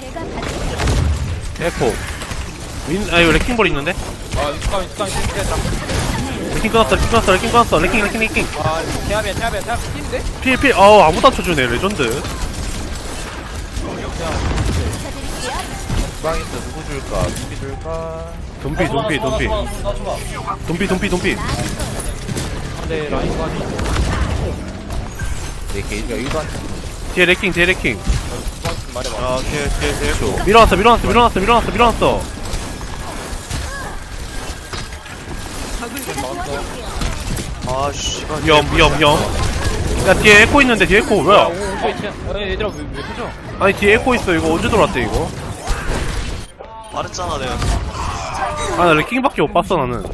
제가 받을게요. 에코. 윈.. 아 이거 레킹볼 있는데? 아 육감 육감 진짜 레킹 끊었어 레킹 끊었어 레킹 끊었어. 레킹 레킹 레킹. 아 대합이야 대합이야 대합 팀인데? 필필. 어우 아무도 안 쳐주네 레전드. 빵인데 누구 줄까? 누구 줄까? 돈비 돈비 돈비. 돈비 돈비 돈비. 근데 라인관이 내 게이지가 1도 안 뒤에 레킹 뒤에 레킹 말해봐 아, 뒤에, 뒤에, 뒤에. 줘. 밀어놨어 밀어놨어 밀어놨어 밀어놨어 밀어놨어 아, 씨발. 위험 위험 위험 야 뒤에 에코 있는데 뒤에 에코 야 뭐야. 어, 얘들아 왜, 왜 터져? 아니 뒤에 에코 있어 이거 언제 들어왔대 이거 말했잖아, 내가. 아 나 레킹밖에 못 봤어 나는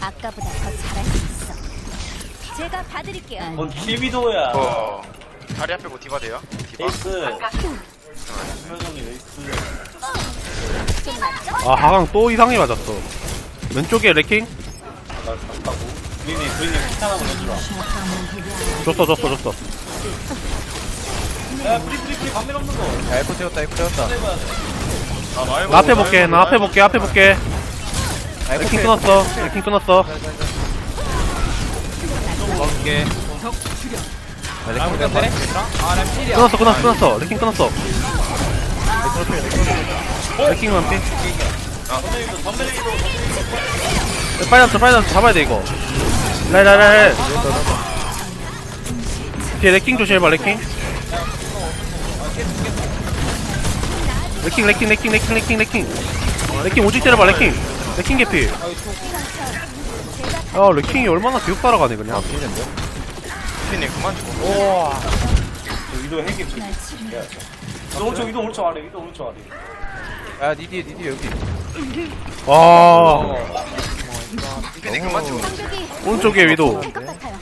아까보다 더. 제가 봐드릴게요. 뭔 킬비도야. 어 다리 앞에 고 디바 돼요? 디바? 에이스. 끝났죠? 아 하강 또 이상하게 맞았어. 왼쪽에 레킹? 나 보내주라. 줬어 줬어 줬어. 야 브리 브리 브리 반면 없는 거. 야, 에코 세웠다, 에코. 해봐야 돼아나 앞에 볼게 나 앞에 볼게 앞에 볼게. 아, 에코 레킹. 끊었어. 레킹 끊었어 먹을게 아, 아 레킹. 얘들아? 아 램필이야. 끊었어 끊었어 끊었어. 레킹 끊었어. 레킹 만피. 전면이도 전면이도. 빨리 잡자 빨리 잡자 잡아야 돼 이거. 라이라이라이 뒤에 레킹 조심해봐 레킹. 레킹 레킹 레킹 레킹 레킹 레킹. 어, 레킹 오직 때려봐 레킹. 레킹 개피 야 레킹이 얼마나 교육 따라가네 그냥 피는데? 피님 그만 주고 위도 핵이 위도 오른쪽 위도 오른쪽 아래 위도 오른쪽 아래 야, 니 뒤에, 니 뒤에, 여기. 와 피님 그만 공격이 오른쪽에 위도 될것 같아요.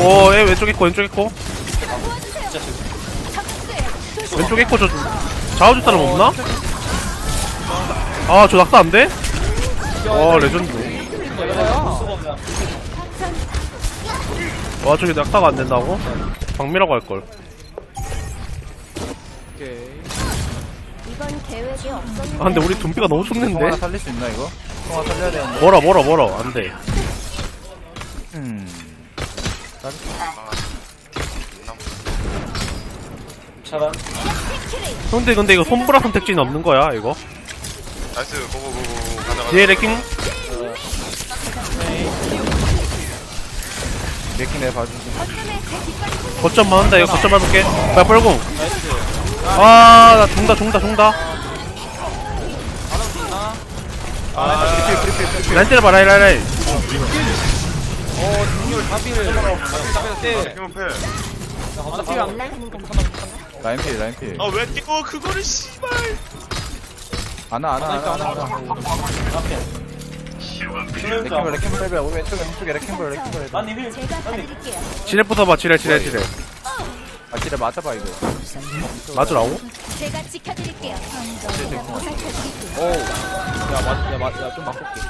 오얘 왼쪽에 있고 왼쪽에 있고 제가 도와주세요. 적극수예요. 왼쪽에 있고 저 잡아줄 사람 없나? 아 저 낙사 안돼? 와 레전드 와 저기 낙사가 안 된다고? 박미라고 할걸 오케이 이번 계획에 없었는데. 아 근데 우리 둠비가 너무 하나 좋는데? 살릴 수 있나, 이거? 통 하나 살려야 되는데. 멀어 멀어 멀어 안돼 음. 차단 근데 근데 이거 손브라 선택지는 없는 거야 이거? 나이스 고고고고 가자 가자 뒤에 레킹? 제 뒷발이 거점 맞는다 이거 거점 밟을게 야 뻘궁 아나 종다 종다 종다 아 프리필, 프리필, 프리필. 라인 때려봐 라인 라인 라인 어 등률 답이를 답이를 때 피면 패 어차피 안 올라가는 겁니다. 라인 필, 라인 필. 아왜 뛰고 그거를 씨발 안아, 안아, 안아, 안아, 안아. 레킹볼, 레킹볼 레벨. 우리 왼쪽에, 왼쪽에 레킹볼, 레킹볼 레벨. 난니 힐 제가 봐드릴게요. 지뢰 부숴봐 지뢰 지뢰 지뢰 아, 진짜 맞아봐, 이거. 맞으라고? 제가 지켜드릴게요. 오우 야맞야맞야좀 바꿀게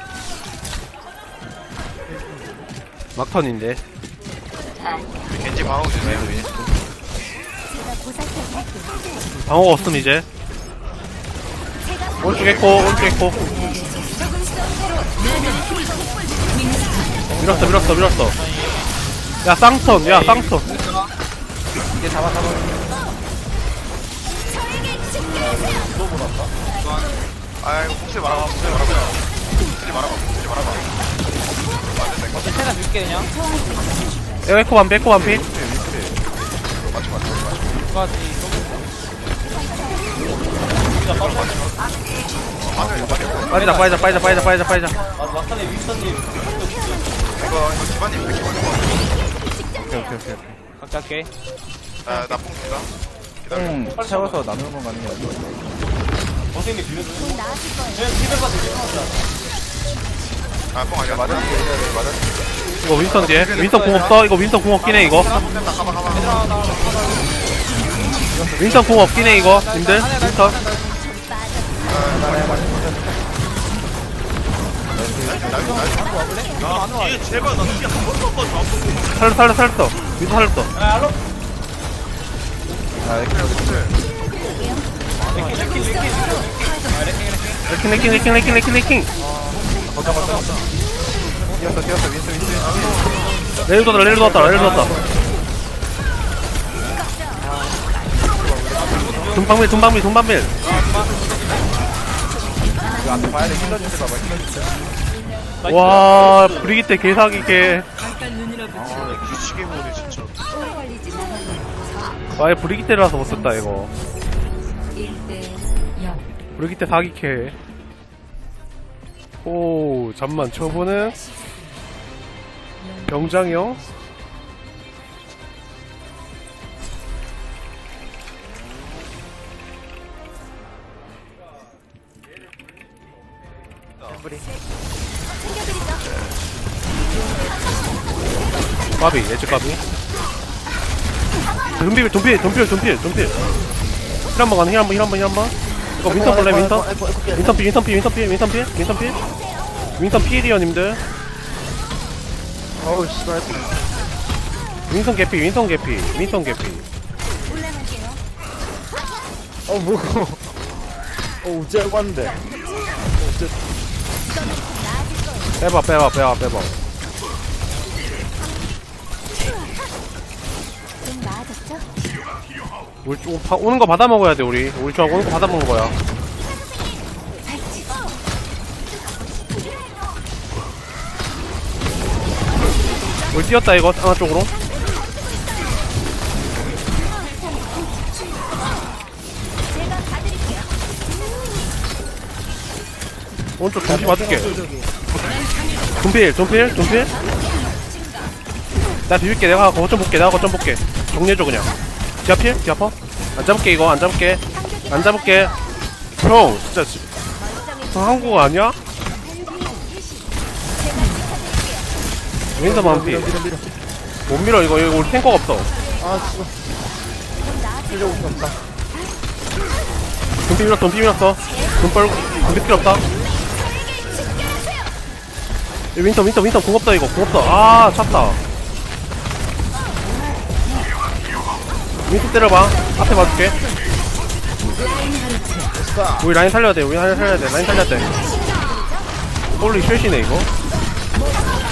막턴인데 겐지 방어 주세요 제가 보살펴드릴게요. 방어가 없음 이제 제가 오른쪽 에코 오른쪽 에코 밀었어 밀었어 밀었어. 야 쌍턴 야 쌍턴 이제 잡아, 잡아. 아이고 혹시 말아봐 혹시 말아봐. 혹시 말아봐 혹시 말아봐. 어차피 세나 줄게 그냥. 야 에코 반피 에코 반피. 누가지 빠지자 빠지자 빠지자 빠지자 빠지자 빠지자 아 막판에 윈스턴님 이거 이거 디바님 뺏기 말고 오케이, 오케이, 오케이. 각자 할게 아나뽕 준다 기다려 통 채워서 나누는 건 아니야. 선생님이 빌려주는 곧 나아질 거예요. 그냥 힐백만 되게 아뽕 아니야 맞아, 맞아 맞아. 이거 윈스턴 뒤에 윈스턴 궁 없어 이거 윈스턴 궁 없긴 해 이거 뺀다 가봐 가봐 윈스턴 궁 없긴 해 이거 님들 윈스턴 야 뒤에 제발 나 뒤에 한 번만 봐줘 한 번만 살렸어 살렸어 살렸어 위도 살렸어 야 알로 아 레킹 레킹 레킹 레킹 레킹 레킹 뛰었어 뛰었어 윈스 윈스 레일 뒀다 레일 뒀다 레일 뒀다 돈방밀 돈방밀 돈방밀 이거 앞에 봐야 돼. 힐러 주세 봐봐 힐러 주세 와 브리기테 개사기 개. 미치게 모네 진짜 아예 브리기테라서 못 썼다 이거. 브리기테 사기캐 오 잠만 저분은 병장 형 까비 예측 까비. 돈필 돈필 돈필 돈필 돈필 힐한번 가는 힐한번 힐한번 힐한번. 이거 윈턴 볼래 윈턴? 윈턴 필 윈턴 필 윈턴 필 윈턴 필 윈턴 필 윈턴 필이요 님들. 어우 씨발. 윈턴 개피 윈턴 개피 윈턴 개피. 어 뭐고 어 우째 왔는데 빼봐 빼봐 빼봐 빼봐 좀 나아졌죠? 오는 거 받아 먹어야 돼 우리 우리 저 오는 거 받아 먹는 거야 우리 뛰었다 이거 하나 쪽으로. 오른쪽 동시 맞을게 돈필 돈필 돈필? 나 비빌게 내가 거점 볼게 내가 거점 볼게. 정리해줘 그냥. 디아필 디아퍼 안 잡을게 이거 안 잡을게. 안 잡을게. 형 진짜 지- 형 한국 아니야? 윈서 만피. 못 밀어 이거. 이거 우리 탱커가 없어. 아 살려고 수 없다. 돈 비밀었어 돈 비밀었어. 돈 빨고 돈 필요 없다. 이 윈터 윈터 윈터. 공 없다 이거. 공 없다. 아 찼다. 윈터 때려봐. 앞에 봐줄게. 우리 라인 살려야 돼. 우리 라인 살려야 돼. 라인 살려야 돼. 홀리 쉐시네 이거.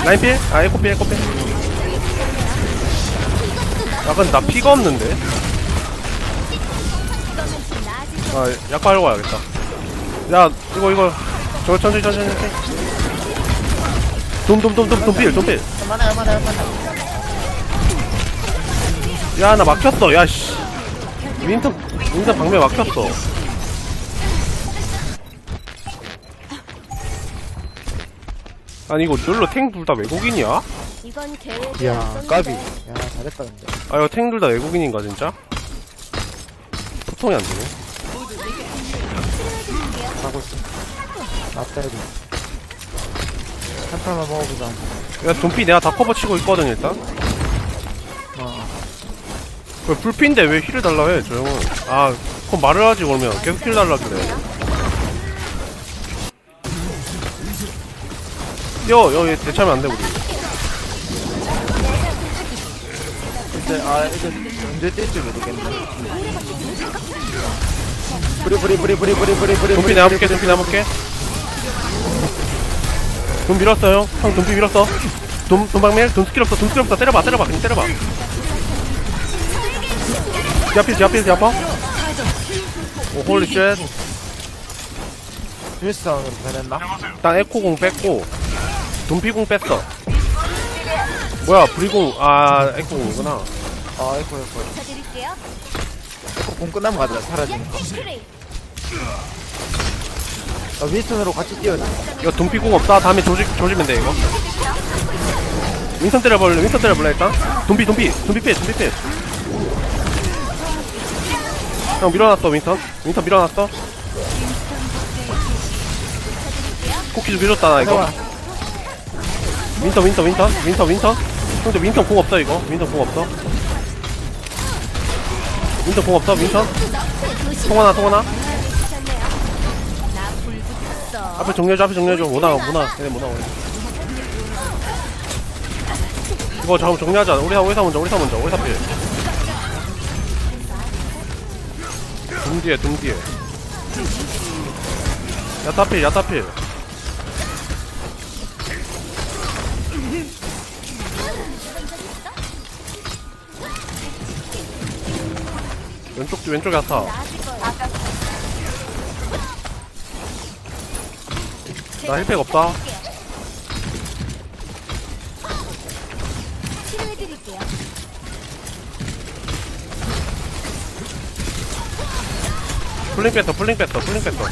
라인 필? 아 에코 필 에코 필. 야, 근데 나 피가 없는데? 아, 약간 하려고 와야겠다. 야, 이거, 이거. 저, 천천히, 천천히, 천천히. 돔, 돔, 돔, 돔, 돔, 필, 돔, 필. 야, 나 막혔어, 야, 씨. 윈터, 윈터 방면 막혔어. 아니, 이거 널로 탱 둘 다 외국인이야? 이건 계획이 야. 까비 야 잘했다 근데 아, 이거 탱 둘 다 외국인인가, 진짜? 소통이 안 되네. 가고 있어 맞다 이거 한 판만 먹어보자 야, 돈피 내가 다 커버 치고 있거든, 일단. 어 왜 불피인데 왜 힐을 달라 해, 저 형은. 아, 그럼 말을 하지, 그러면. 계속 힐 달라 그래. 뛰어, 여기 대차면 안 돼, 우리. 이제 아 이제 언제 뛸지 모르겠네 브리 브리 브리 브리 브리 브리 브리 돈피 내가 볼게, 돈피 내가 볼게. 돈 밀었어, 형. 형, 돈피 밀었어. 돈, 돈방밀? 돈 스킬 없어, 돈 스킬 없어. 때려봐, 때려봐, 그냥 때려봐. 디아필, 디아필, 디아파. 오, 홀리 쉣. 힐스타운으로 변했나? 일단 에코공 뺐고 돈피공 뺐어 뭐야 브리공 아 에코공이구나 아 에코 에코. 에코 공 끝나면 가자 사라지는 시 크릿. 거 윈스턴으로 같이 뛰어야 이거 돈피공 없다. 다음에 조지, 조지면 돼 이거. 윈선 때려볼래 윈선 때려볼래 일단? 돈피 돈피 돈피 빼 돈피 빼 형 밀어놨어 윈선 윈선 밀어놨어. 코키도 밀었다 나 이거. 윈선 윈선 윈선 윈선 윈선 근데 윈선 공 없어 이거. 윈선 공 없어. 윈선 공 없어 윈선 통하나 통 하나? 좋네요. 나 불붙었어. 앞에 정리해줘 앞에 정리해줘. 뭐나 뭐나 얘네 뭐나 이거 잠깐 정리하자. 우리 사 우리 사 먼저 우리 사 먼저. 우리 사필. 둠 뒤에 둠 뒤에. 야타필 야타필. 왼쪽 왼쪽 야타 나 힐팩 없다 치료해드릴게요. 풀링 뺐어 풀링 뺐어 풀링 뺐어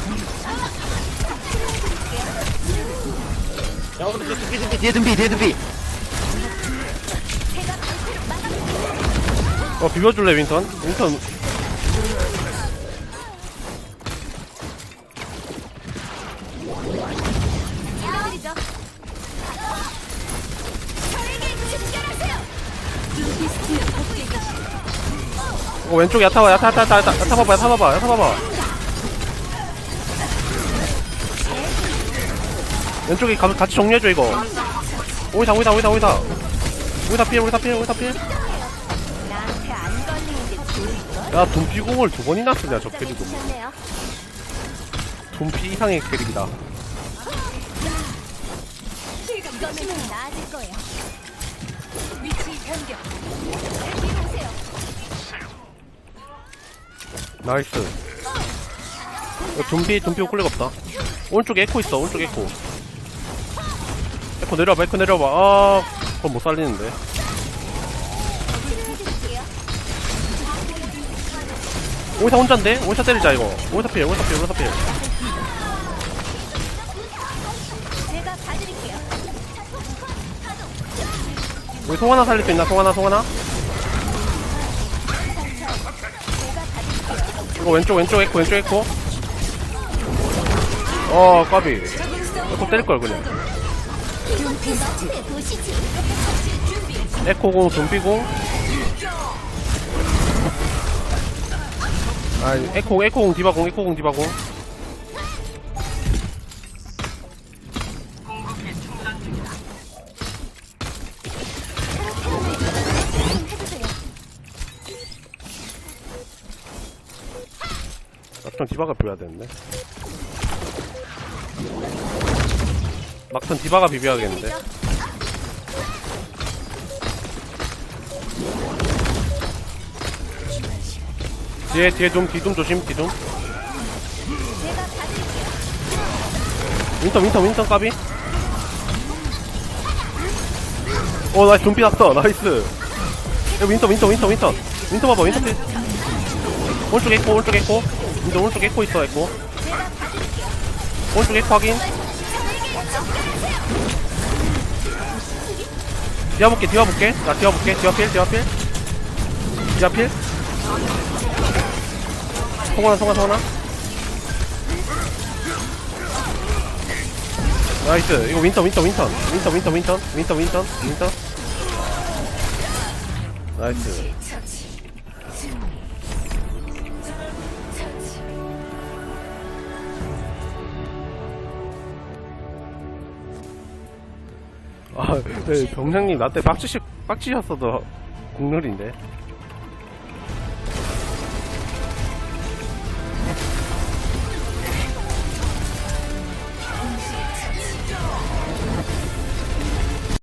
뒤에 둔비 뒤에 둔비 어 비벼줄래 윈턴? 윈턴 집결하세요. 어 왼쪽 야타 와 야타 야타 야타 야타 야타 봐봐 야타 봐봐 야타 봐봐 왼쪽에 가, 같이 정리해줘 이거 오이다 오이다 오이다 오이다 오이다 필 오이다 필 오이다 좋을 걸? 야 돈피공을 두 번이나 쓰냐 저 캐릭은. 돈피 이상의 캐릭이다 이거는 나아질 거예요. 위치 변경. 뒤로 오세요. 나이스 어, 돈피 돈피 콜렉 없다 오른쪽에 에코 있어 오른쪽에 에코 에코 내려와봐 에코 내려와봐 아 그건 못 살리는데. 오이사 혼잔데? 오이사 때리자 이거 오이사 필 오이사 필 오이사 필제 우리 송 하나 살릴 수 있나? 송 하나, 송 하나? 이거 왼쪽, 왼쪽 에코, 왼쪽 에코. 어, 까비. 에코 때릴걸, 그냥. 에코공, 좀비공. 아, 에코, 에코공, 디바공, 에코공, 디바공. 막턴 디바가 비벼야 되는데. 막턴 디바가 비벼야겠는데. 뒤에 뒤에 좀 뒤 좀 조심 뒤좀. 윈터 윈터 윈터 까비 어 나이스 좀비 났어 나이스 야 윈터 윈터 윈터 윈터 윈터 봐봐 윈터 필 오른쪽 에코 오른쪽 에코 윈터 오른쪽 에코 있어 에코 오른쪽 에코 확인. 디아 볼게 디아 볼게. 나 디아 볼게 디아 필 디아 필 디아 필 송하나 송하나 송하나. 나이스. 이거 윈터 윈터 윈터 윈터 윈터 윈터 윈터 윈터 윈터 나이스 아, 네, 병장님 나때 빡치시 빡치셨어도 국룰인데